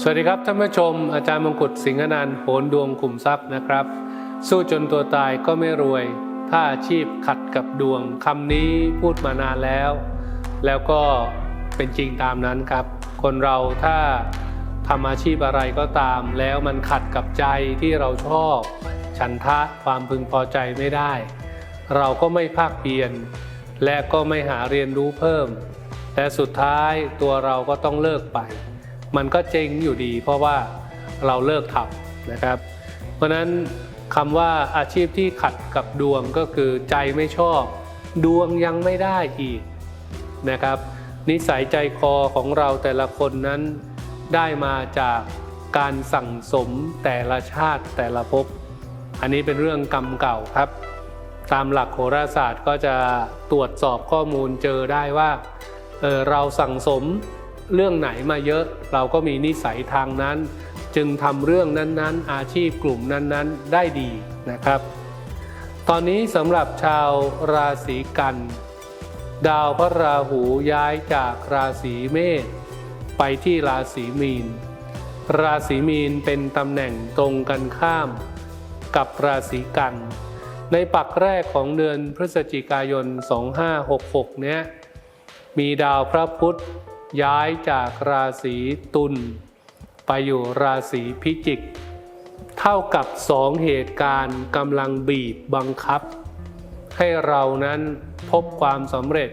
สวัสดีครับท่านผู้ชม อาจารย์มงกุฎสิงหนันท์โหนดวงขุมทรัพย์นะครับ สู้จนตัวตายก็ไม่รวย ถ้าอาชีพขัดกับดวงคำนี้พูดมานานแล้ว แล้วก็เป็นจริงตามนั้นครับ คนเราถ้าทำอาชีพอะไรก็ตาม แล้วมันขัดกับใจที่เราชอบ ฉันทะความพึงพอใจไม่ได้ เราก็ไม่ภาคเพียรและก็ไม่หาเรียนรู้เพิ่มแต่สุดท้ายตัวเราก็ต้องเลิกไป มันก็เจ๊งอยู่ดี เพราะว่าเราเลิกทำนะครับ เพราะนั้นคำว่าอาชีพที่ขัดกับดวงก็คือใจไม่ชอบ ดวงยังไม่ได้อีกนะครับ นิสัยใจคอของเราแต่ละคนนั้นได้มาจากการสั่งสมแต่ละชาติแต่ละภพอันนี้เป็นเรื่องกรรมเก่าครับ ตามหลักโหราศาสตร์ก็จะตรวจสอบข้อมูลเจอได้ว่าเออเราสั่งสม เรื่องไหนมาเยอะ เราก็มีนิสัยทางนั้น จึงทำเรื่องนั้นๆ อาชีพกลุ่มนั้นๆ ได้ดีนะครับ ตอนนี้สำหรับชาวราศีกัน ดาวพระราหูย้ายจากราศีเมษไปที่ราศีมีน ราศีมีนเป็นตำแหน่งตรงกันข้าม กับราศีกัน ในปักแรกของเดือนพฤศจิกายน 2566 เนี้ยมีดาวพระพุธ ย้ายจากราศีตุลไปอยู่ราศีพิจิก เท่ากับสองเหตุการณ์กำลังบีบบังคับ ให้เรานั้นพบความสำเร็จ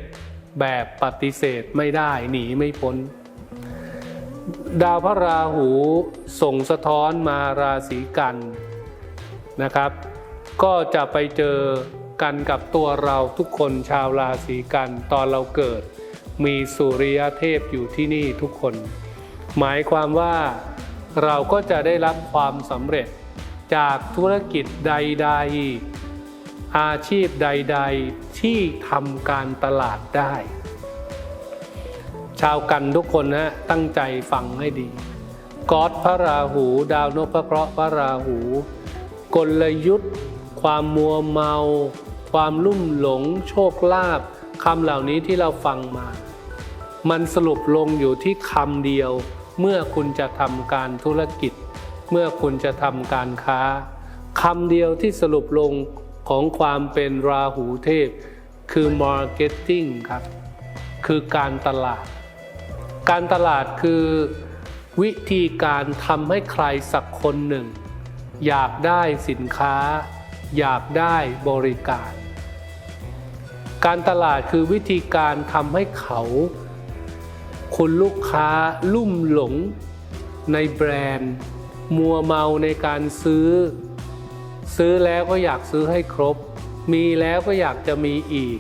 แบบปฏิเสธไม่ได้หนีไม่พ้น ดาวพระราหูส่งสะท้อนมาราศีกันนะครับ ก็จะไปเจอกันกับตัวเราทุกคนชาวราศีกันตอนเราเกิด มีสุริยเทพอยู่ที่นี่ทุกคน หมายความว่าเราก็จะได้รับความสำเร็จจากธุรกิจใด ๆ อาชีพใด ๆ ที่ทำการตลาดได้ ชาวกันทุกคนนะตั้งใจฟังให้ดีกอตพระราหู ดาวนพเคราะห์พระราหู กลยุทธ์ ความมัวเมา ความลุ่มหลง โชคลาภคำเหล่านี้ที่เราฟังมา มันสรุปลงอยู่ที่คำเดียว เมื่อคุณจะทำการธุรกิจ เมื่อคุณจะทำการค้าคำเดียวที่สรุปลงของความเป็นราหูเทพ คือ marketing ครับ คือการตลาด การตลาดคือวิธีการทำให้ใครสักคนหนึ่ง อยากได้สินค้า อยากได้บริการ การตลาดคือวิธีการทำให้เขา คุณลูกค้าลุ่มหลงในแบรนด์ มัวเมาในการซื้อ ซื้อแล้วก็อยากซื้อให้ครบ มีแล้วก็อยากจะมีอีก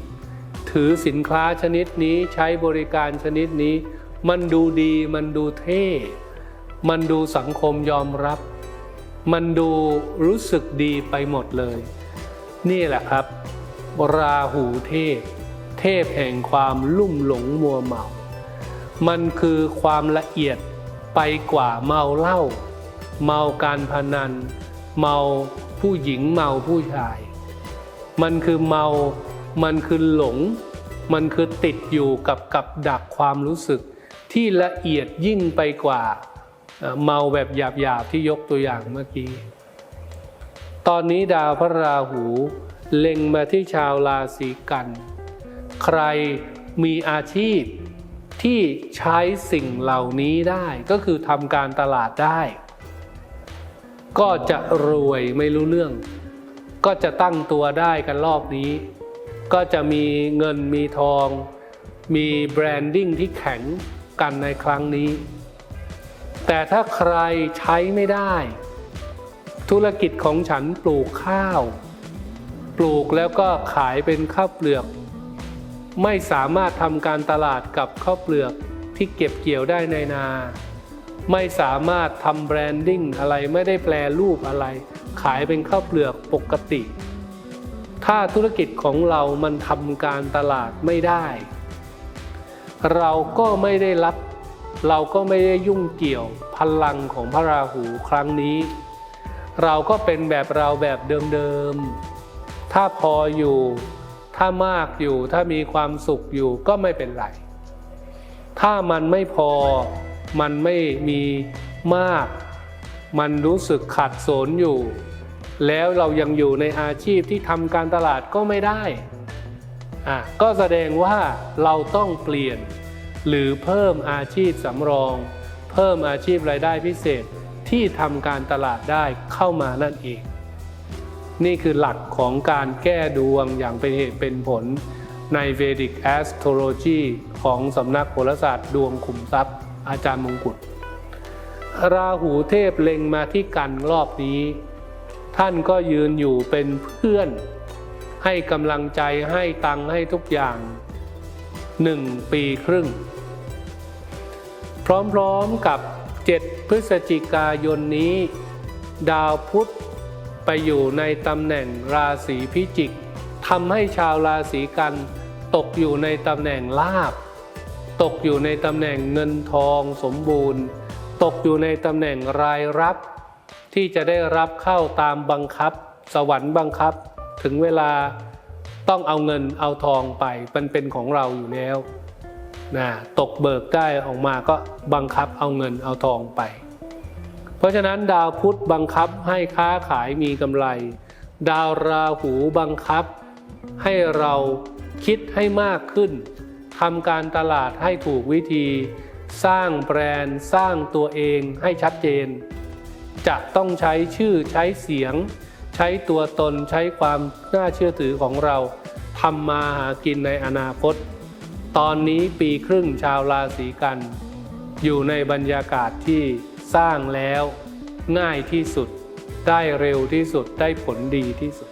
ถือสินค้าชนิดนี้ใช้บริการชนิดนี้ มันดูดีมันดูเท่ มันดูสังคมยอมรับ มันดูรู้สึกดีไปหมดเลย นี่แหละครับ ราหูเทพ เทพแห่งความลุ่มหลงมัวเมา มันคือความละเอียดไปกว่าเมาเหล้าเมาการพนัน เมาผู้หญิงเมาผู้ชาย มันคือเมา มันคือหลง มันคือติดอยู่กับกับดักความรู้สึก ที่ละเอียดยิ่งไปกว่าเอ่อเมาแบบหยาบๆที่ยกตัวอย่างเมื่อกี้ ตอนนี้ดาวพระราหูเล็งมาที่ชาวราศีกัน ใครมีอาชีพ ที่ใช้สิ่งเหล่านี้ได้ก็คือทำการตลาดได้ ก็จะรวยไม่รู้เรื่อง ก็จะตั้งตัวได้กันรอบนี้ ก็จะมีเงินมีทอง มีแบรนดิ้งที่แข็งกันในครั้งนี้ แต่ถ้าใครใช้ไม่ได้ ธุรกิจของฉันปลูกข้าว ปลูกแล้วก็ขายเป็นข้าวเปลือก ไม่สามารถทำการตลาดกับข้าวเปลือกที่เก็บเกี่ยวได้ในนา ไม่สามารถทำแบรนดิ้งอะไรไม่ได้แปลรูปอะไร ขายเป็นข้าวเปลือกปกติ ถ้าธุรกิจของเรามันทำการตลาดไม่ได้ เราก็ไม่ได้รับ เราก็ไม่ได้ยุ่งเกี่ยวพลังของพระราหูครั้งนี้ เราก็เป็นแบบเราแบบเดิมๆ ถ้าพออยู่ ถ้ามากอยู่ถ้ามีความสุขอยู่ก็ไม่เป็นไร ถ้ามันไม่พอมันไม่มีมาก มันรู้สึกขัดสนอยู่ แล้วเรายังอยู่ในอาชีพที่ทำการตลาดก็ไม่ได้อะก็แสดงว่าเราต้องเปลี่ยน หรือเพิ่มอาชีพสำรอง เพิ่มอาชีพรายได้พิเศษที่ทำการตลาดได้เข้ามานั่นเอง นี่คือหลักของการแก้ดวงอย่างเป็นเหตุเป็นผลใน Vedic Astrology ของสำนักโหราศาสตร์ดวงขุมทรัพย์ อาจารย์มงกุฎราหูเทพเล็งมาที่กันรอบนี้ ท่านก็ยืนอยู่เป็นเพื่อน ให้กำลังใจให้ตังให้ทุกอย่างหนึ่งปีครึ่ง พร้อมๆกับ 7 พฤศจิกายนนี้ ดาวพุธ ไปอยู่ในตำแหน่งราศีพิจิกทำให้ชาวราศีกันตกอยู่ในตำแหน่งลาบ ตกอยู่ในตำแหน่งเงินทองสมบูรณ์ ตกอยู่ในตำแหน่งรายรับ ที่จะได้รับเข้าตามบังคับ สวรรค์บังคับ ถึงเวลาต้องเอาเงินเอาทองไปมันเป็นของเราอยู่แล้วนะตกเบิกได้ออกมาก็บังคับเอาเงินเอาทองไป ราะฉะนั้นดาวพุธบังคับให้ค้าขายมีกำไร ดาวราหูบังคับ ให้เราคิดให้มากขึ้นทำการตลาดให้ถูกวิธี สร้างแบรนด์สร้างตัวเองให้ชัดเจน จะต้องใช้ชื่อใช้เสียง ใช้ตัวตนใช้ความน่าเชื่อถือของเราทำมาหากินในอนาคต ตอนนี้ปีครึ่งชาวราศีกัน อยู่ในบรรยากาศที่ สร้างแล้วง่ายที่สุด ได้เร็วที่สุดได้ผลดีที่สุด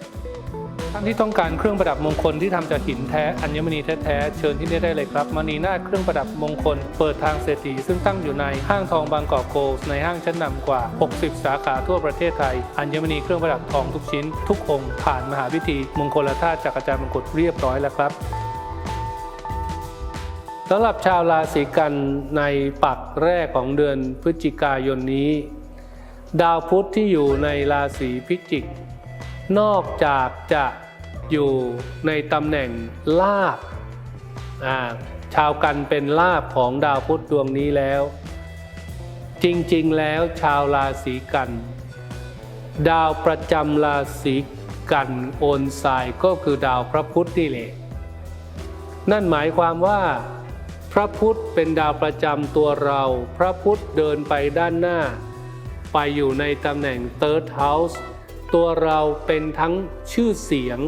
ท่านที่ต้องการเครื่องประดับมงคลที่ทำจากหินแท้อัญมณีแท้ๆเชิญที่นี่ได้เลยครับมณีนาเครื่องประดับมงคล เปิดทางเศรษฐีซึ่งตั้งอยู่ในห้างทองบางกอกโกลในห้างชั้นนำกว่า 60 สาขาทั่วประเทศไทย อัญมณีเครื่องประดับทองทุกชิ้น ทุกองค์ผ่านมหาพิธีมงคลธาตุจากอาจารย์มงกุฎเรียบร้อยแล้วครับ สำหรับชาวราศีกันในปักแรกของเดือนพฤศจิกายนนี้ ดาวพุธที่อยู่ในราศีพิจิก นอกจากจะอยู่ในตำแหน่งลาบาชาวกันเป็นลาบของดาวพุธดวงนี้แล้ว จริงๆแล้วชาวราศีกัน ดาวประจำราศีกันโอนทรายก็คือดาวพระพุธนี่แหละนั่นหมายความว่า พระพุธเป็นดาวประจำตัวเรา พระพุธเดินไปด้านหน้า ไปอยู่ในตำแหน่ง Third House ตัวเราเป็นทั้งชื่อเสียง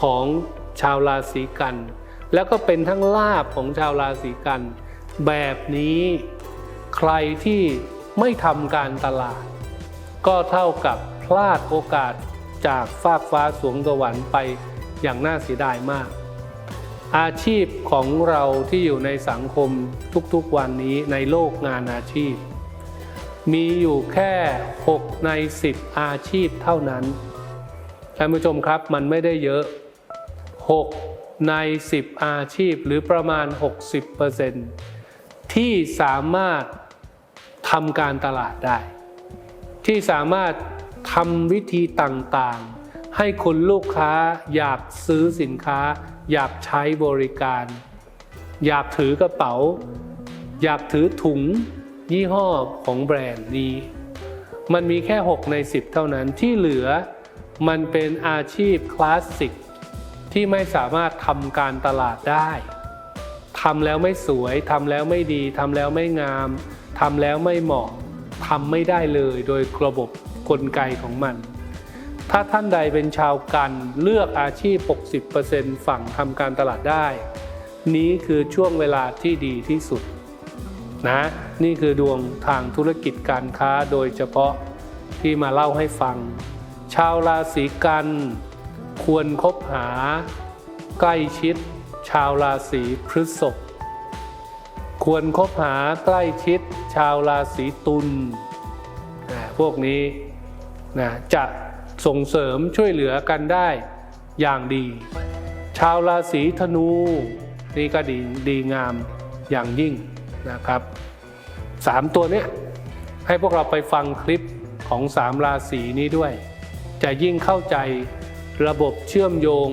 ของชาวราศีกัน แล้วก็เป็นทั้งลาบของชาวราศีกัน แบบนี้ใครที่ไม่ทำการตลาด ก็เท่ากับพลาดโอกาสจากฟากฟ้าสวงสวรรค์ไปอย่างน่าเสียดายมาก อาชีพของเราที่อยู่ในสังคมทุกๆวันนี้ในโลกงานอาชีพ มีอยู่แค่ 6 ใน 10 อาชีพเท่านั้นท่านผู้ชมครับมันไม่ได้เยอะ 6 ใน 10 อาชีพหรือประมาณ 60%ที่สามารถทำการตลาดได้ ที่สามารถทำวิธีต่างๆ ให้คุณลูกค้าอยากซื้อสินค้า อยากใช้บริการ อยากถือกระเป๋า อยากถือถุงยี่ห้อของแบรนด์นี้ มันมีแค่ 6 ใน 10 เท่านั้นที่เหลือมันเป็นอาชีพคลาสสิกที่ไม่สามารถทำการตลาดได้ทำแล้วไม่สวยทำแล้วไม่ดีทำแล้วไม่งามทำแล้วไม่เหมาะทำไม่ได้เลยโดยระบบกลไกของมัน ถ้าท่านใดเป็นชาวกันเลือกอาชีพ 60%ฝั่งทำการตลาดได้ นี้คือช่วงเวลาที่ดีที่สุดนะนี่คือดวงทางธุรกิจการค้าโดยเฉพาะที่มาเล่าให้ฟัง ชาวราศีกัน ควรคบหา ใกล้ชิด ชาวราศีพฤษภควรคบหาใกล้ชิด ชาวราศีตุลนะพวกนี้นะจะ ส่งเสริมช่วยเหลือกันได้อย่างดี ชาวราศีธนูนี่ก็ดีดีงามอย่างยิ่งนะครับสามตัวเนี้ยให้พวกเราไปฟังคลิปของสามราศีนี้ด้วย จะยิ่งเข้าใจระบบเชื่อมโยง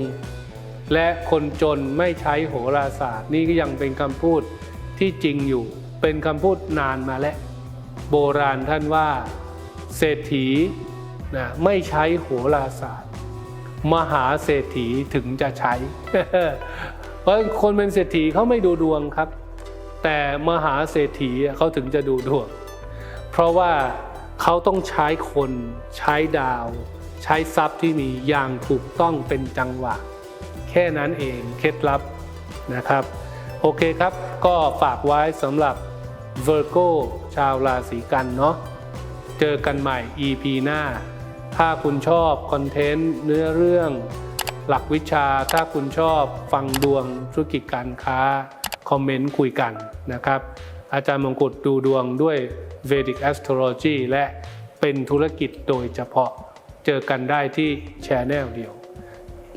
และคนจนไม่ใช้โหราศาสตร์ นี่ก็ยังเป็นคำพูดที่จริงอยู่ เป็นคำพูดนานมาแล้ว โบราณท่านว่า เศรษฐี นะไม่ใช้โหราศาสตร์ มหาเศรษฐีถึงจะใช้ เพราะคนเป็นเศรษฐีเขาไม่ดูดวงครับ แต่มหาเศรษฐีเขาถึงจะดูดวง เพราะว่าเขาต้องใช้คนใช้ดาว ใช้ทรัพย์ที่มีอย่างถูกต้องเป็นจังหวะ แค่นั้นเองเคล็ดลับนะครับ โอเคครับก็ฝากไว้สำหรับ Virgo ชาวราศีกันเนาะ เจอกันใหม่ EP หน้า ถ้าคุณชอบคอนเทนต์เนื้อเรื่อง หลักวิชาถ้าคุณชอบฟังดวงธุรกิจการค้า คอมเมนต์คุยกันนะครับ อาจารย์มงกุฎดูดวงด้วย Vedic Astrology และเป็นธุรกิจโดยเฉพาะเจอกันได้ที่แชแนลเดียว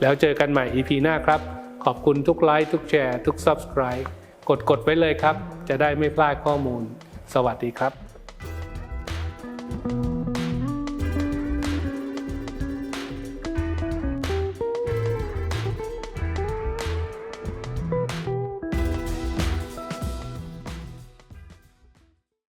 แล้วเจอกันใหม่ EP หน้าครับ ขอบคุณทุกไลค์ทุกแชร์ ทุก Subscribe กดกดไว้เลยครับ จะได้ไม่พลาดข้อมูล สวัสดีครับ